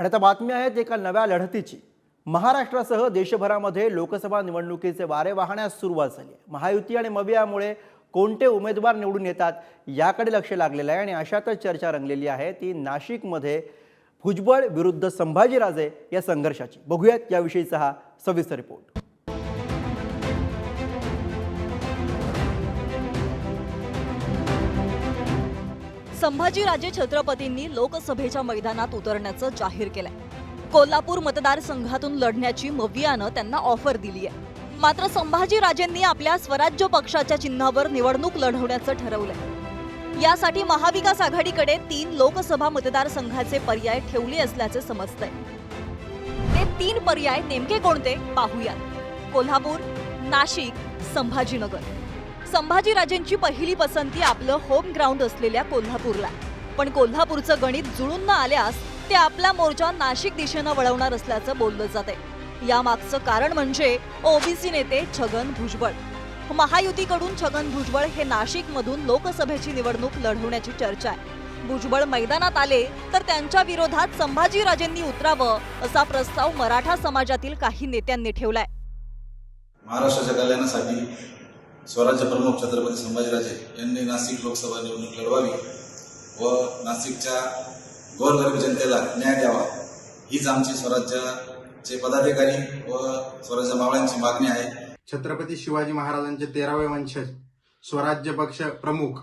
आणि आता बातमी आहेत एका नव्या लढतीची. महाराष्ट्रासह देशभरामध्ये लोकसभा निवडणुकीचे वारे वाहण्यास सुरुवात झाली महायुती आणि मवियामुळे कोणते उमेदवार निवडून येतात याकडे लक्ष लागलेलं आहे आणि अशातच चर्चा रंगलेली आहे. ती नाशिकमध्ये भुजबळ विरुद्ध संभाजीराजे या संघर्षाची. बघूयात याविषयीचा हा सविस्तर रिपोर्ट. संभाजीराजे छत्रपतींनी लोकसभेच्या मैदानात उतरण्याचं जाहीर केलंय. कोल्हापूर मतदारसंघातून लढण्याची मवियानं त्यांना ऑफर दिली आहे मात्र संभाजीराजेंनी आपल्या स्वराज्य पक्षाच्या चिन्हावर निवडणूक लढवण्याचं ठरवलंय. यासाठी महाविकास आघाडीकडे तीन लोकसभा मतदारसंघाचे पर्याय ठेवले असल्याचे समजतंय. ते तीन पर्याय नेमके कोणते? पाहूयात. कोल्हापूर नाशिक संभाजीनगर. संभाजीराजेंची पहिली पसंती आपलं होम ग्राउंड असलेल्या कोल्हापूरला. पण कोल्हापूरचं गणित जुळून न आल्यास ते आपला मोर्चा नाशिक दिशेनं वळवणार असल्याचं बोललं जाते यामागचं कारण म्हणजे ओबीसी नेते छगन भुजबळ. महायुतीकडून छगन भुजबळ हे नाशिकमधून लोकसभेची निवडणूक लढवण्याची चर्चा आहे. भुजबळ मैदानात आले तर त्यांच्या विरोधात संभाजीराजेंनी उतरावं असा प्रस्ताव मराठा समाजातील काही नेत्यांनी ठेवलाय. महाराष्ट्राच्या कल्याणासाठी स्वराज्य प्रमुख छत्रपती संभाजीराजे यांनी नाशिक लोकसभा निवडणूक लढवावी व नाशिकच्या गोरगरीब जनतेला न्याय द्यावा. हीच आमची स्वराज्याचे पदाधिकारी व स्वराज्य मावळ्यांची मागणी आहे. छत्रपती शिवाजी महाराजांचे तेरावे वंशज स्वराज्य पक्ष प्रमुख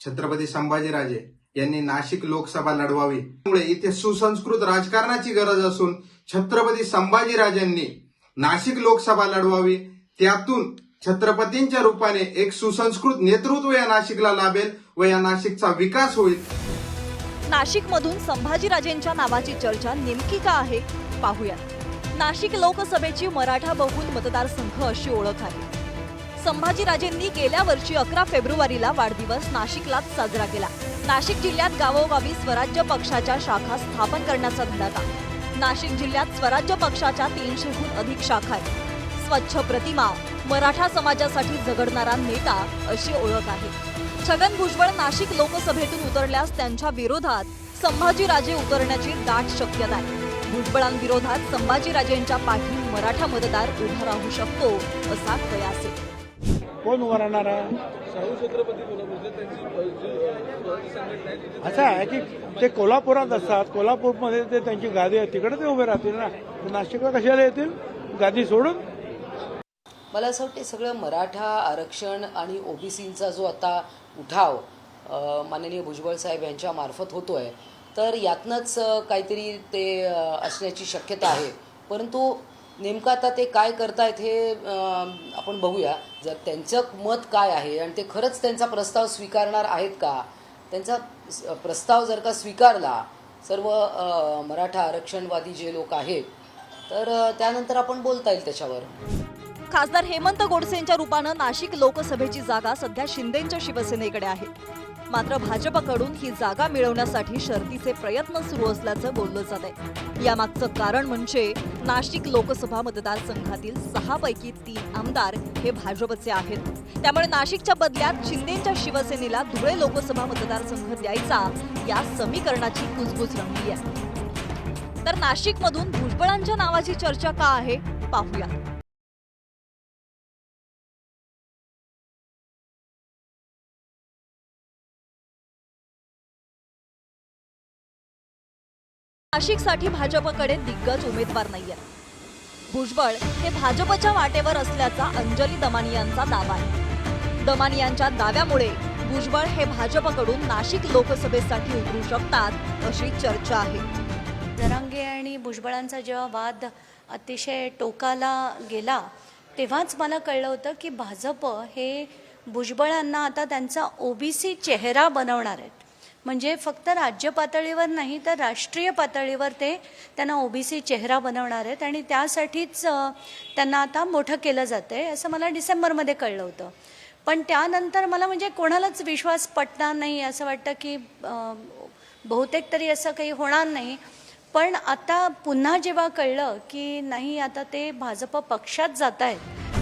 छत्रपती संभाजीराजे यांनी नाशिक लोकसभा लढवावी. त्यामुळे इथे सुसंस्कृत राजकारणाची गरज असून छत्रपती संभाजीराजांनी नाशिक लोकसभा लढवावी त्यातून छत्रपतींच्या रूपाने एक सुसंस्कृत नेतृत्व या नाशिकला लाभेल व या नाशिकचा विकास होईल. नाशिकमधून संभाजीराजेंच्या नावाची चर्चा नेमकी का आहे? पाहूयात. नाशिक लोकसभेची मराठा बहुल मतदारसंघ अशी ओळख आहे. संभाजीराजेंनी गेल्या वर्षी अकरा फेब्रुवारीला वाढदिवस नाशिकलाच साजरा केला. नाशिक जिल्ह्यात गावोगावी स्वराज्य पक्षाच्या शाखा स्थापन करण्याचा धडाका. नाशिक जिल्ह्यात स्वराज्य पक्षाच्या तीनशेहून अधिक शाखा आहेत. स्वच्छ प्रतिमा मराठा समाजासाठी झगडणारा नेता अशी ओळख आहे. छगन भुजबळ नाशिक लोकसभेतून उतरल्यास त्यांच्या विरोधात संभाजीराजे उतरण्याची दाट शक्यता आहे. भुजबळांविरोधात संभाजीराजेंच्या पाठी मराठा मतदार उभा राहू शकतो असा कयास आहे. कोण उभा राहणार आहे? असं आहे की ते कोल्हापुरात असतात कोल्हापूरमध्ये ते त्यांची गादी आहे तिकडे ते उभे राहतील ना? नाशिकला कशाला येतील? गादी सोडून? मला असं वाटतं सगळं मराठा आरक्षण आणि ओबीसींचा जो आता उठाव माननीय भुजबळ साहेब यांच्या मार्फत आहे तर यातनंच काहीतरी ते असण्याची शक्यता आहे. परंतु नेमकं आता ते काय करतायत हे आपण बघूया. जर त्यांचं मत काय आहे आणि ते खरंच त्यांचा प्रस्ताव स्वीकारणार आहेत का? त्यांचा प्रस्ताव जर का स्वीकारला सर्व मराठा आरक्षणवादी जे लोक आहेत तर त्यानंतर आपण बोलता येईल त्याच्यावर. खासदार हेमंत गोडसेंच्या रूपानं नाशिक लोकसभेची जागा सध्या शिंदेच्या शिवसेनेकडे आहे. मात्र भाजपकडून ही जागा मिळवण्यासाठी शर्तीचे प्रयत्न सुरू असल्याचं बोललं जात आहे यामागचं कारण म्हणजे नाशिक लोकसभा मतदारसंघातील सहापैकी तीन आमदार हे भाजपचे आहेत. त्यामुळे नाशिकच्या बदल्यात शिंदेच्या शिवसेनेला धुळे लोकसभा मतदारसंघ द्यायचा या समीकरणाची कुजबुज रंगली आहे. तर नाशिकमधून भुजबळांच्या नावाची चर्चा का आहे? पाहूया. नाशिकसाठी भाजपकडे दिग्गज उमेदवार नाहीये. भुजबळ हे भाजपच्या वाटेवर असल्याचा अंजली दमानी यांचा दावा आहे. दमानी यांच्या दाव्यामुळे भुजबळ हे भाजपकडून नाशिक लोकसभेसाठी उतरू शकतात अशी चर्चा आहे. जरांगे आणि भुजबळांचा जेव्हा वाद अतिशय टोकाला गेला तेव्हाच मला कळलं होतं की भाजप हे भुजबळांना आता त्यांचा ओबीसी चेहरा बनवणार आहेत. म्हणजे फक्त राज्य पातळीवर नाही तर राष्ट्रीय पातळीवर ते त्यांना ओबीसी चेहरा बनवणार आहेत आणि त्यासाठीच त्यांना आता मोठं केलं जातं आहे असं मला डिसेंबरमध्ये कळलं होतं. पण त्यानंतर मला म्हणजे कोणालाच विश्वास पटणार नाही असं वाटतं की बहुतेक तरी असं काही होणार नाही. पण आता पुन्हा जेव्हा कळलं की नाही आता ते भाजप पक्षात जात आहेत